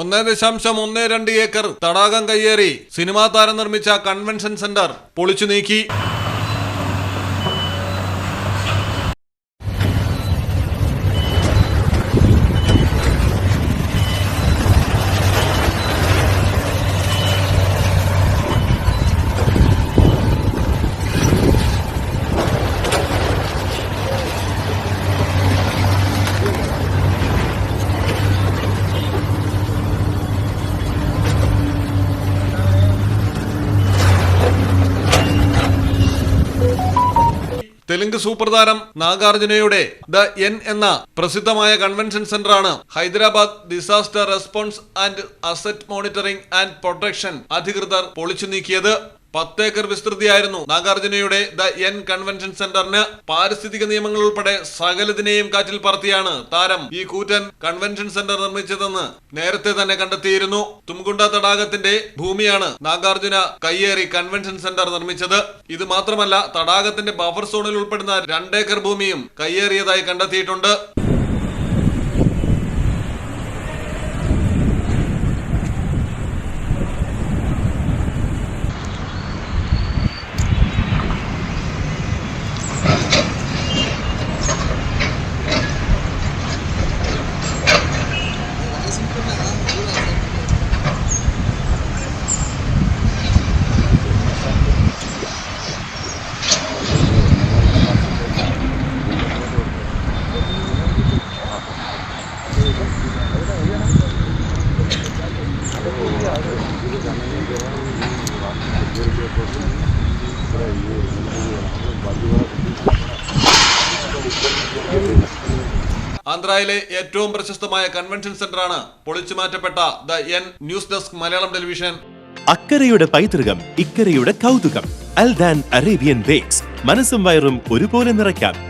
ഒന്നേ ദശാംശം ഒന്ന് രണ്ട് ഏക്കർ തടാകം കയ്യേറി സിനിമാ താരം നിർമ്മിച്ച കൺവെൻഷൻ സെന്റർ പൊളിച്ചു നീക്കി. തെലുങ്ക് സൂപ്പർ താരം നാഗാർജുനയുടെ ദ എൻ എന്ന പ്രസിദ്ധമായ convention സെന്ററാണ് Hyderabad disaster response and asset monitoring and protection അധികൃതർ പൊളിച്ചു നീക്കിയത്. പത്തേക്കർ വിസ്തൃതിയായിരുന്നു നാഗാർജുനയുടെ ദ എൻ കൺവെൻഷൻ സെന്ററിന് പാരിസ്ഥിതിക നിയമങ്ങൾ ഉൾപ്പെടെ സകലതിനെയും കാറ്റിൽ പറത്തിയാണ് താരം ഈ കൂറ്റൻ കൺവെൻഷൻ സെന്റർ നിർമ്മിച്ചതെന്ന് നേരത്തെ തന്നെ കണ്ടെത്തിയിരുന്നു. തുംകുണ്ട തടാകത്തിന്റെ ഭൂമിയാണ് നാഗാർജുന കയ്യേറി കൺവെൻഷൻ സെന്റർ നിർമ്മിച്ചത്. ഇത് മാത്രമല്ല തടാകത്തിന്റെ ബഫർ സോണിൽ ഉൾപ്പെടുന്ന രണ്ടേക്കർ ഭൂമിയും കയ്യേറിയതായി കണ്ടെത്തിയിട്ടുണ്ട്. ആന്ധ്രയിലെ ഏറ്റവും പ്രശസ്തമായ കൺവെൻഷൻ സെന്ററാണ് പൊളിച്ചു മാറ്റപ്പെട്ട the N news desk Malayalam television. അക്കരയുടെ പൈതൃകം ഇക്കരയുടെ കൗതുകം അൽ ദാൻ അറേബ്യൻ ബേക്സ്. മനസ്സും വയറും ഒരുപോലെ നിറയ്ക്കാം.